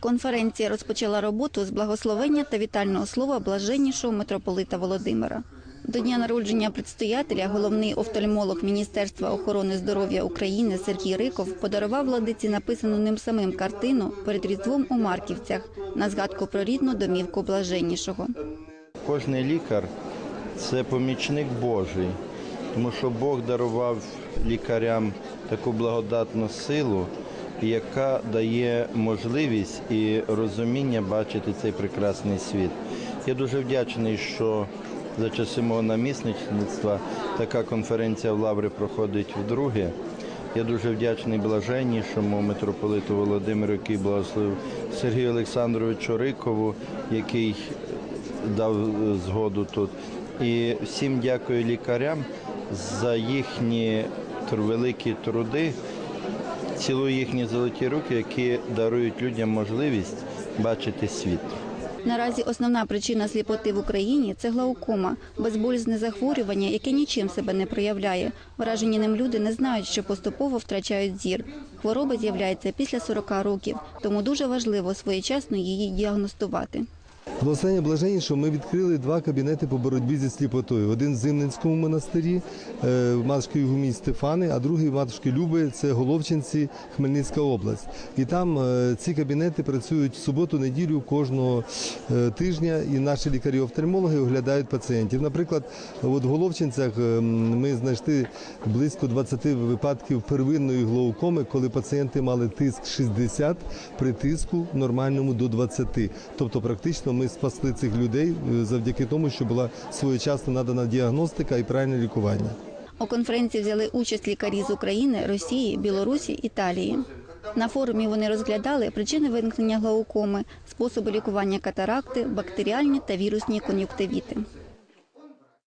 Конференція розпочала роботу з благословення та вітального слова блаженнішого митрополита Володимира. До дня народження предстоятеля головний офтальмолог Міністерства охорони здоров'я України Сергій Риков подарував владиці написану ним самим картину перед різдвом у Марківцях на згадку про рідну домівку блаженнішого. Кожний лікар це помічник Божий, тому що Бог дарував лікарям таку благодатну силу, яка дає можливість і розуміння бачити цей прекрасний світ. Я дуже вдячний, що за часи мого намісництва така конференція в Лаври проходить вдруге. Я дуже вдячний блаженнішому митрополиту Володимиру, який благословив Сергію Олександровичу Рикову, який дав згоду тут. І всім дякую лікарям за їхні великі труди. Цілую їхні золоті руки, які дарують людям можливість бачити світ. Наразі основна причина сліпоти в Україні це глаукома, безболізне захворювання, яке нічим себе не проявляє. Вражені ним люди не знають, що поступово втрачають зір. Хвороба з'являється після 40 років, тому дуже важливо своєчасно її діагностувати. Благословення блаженнішого ми відкрили два кабінети по боротьбі зі сліпотою. Один в Зимненському монастирі е, в матушки Гумій Стефани, а другий матушки Люби, це Головчинці, Хмельницька область. І там е, ці кабінети працюють в суботу, неділю кожного е, тижня, і наші лікарі-офтальмологи оглядають пацієнтів. Наприклад, от в Головчинцях ми знайшли близько 20 випадків первинної глаукоми, коли пацієнти мали тиск 60 при тиску нормальному до 20. Тобто, практично ми спасли цих людей е, завдяки тому, що була своєчасно надана діагностика і правильне лікування. У конференції взяли участь лікарі з України, Росії, Білорусі, Італії. На форумі вони розглядали причини виникнення глаукоми, способи лікування катаракти, бактеріальні та вірусні кон'юктивіти.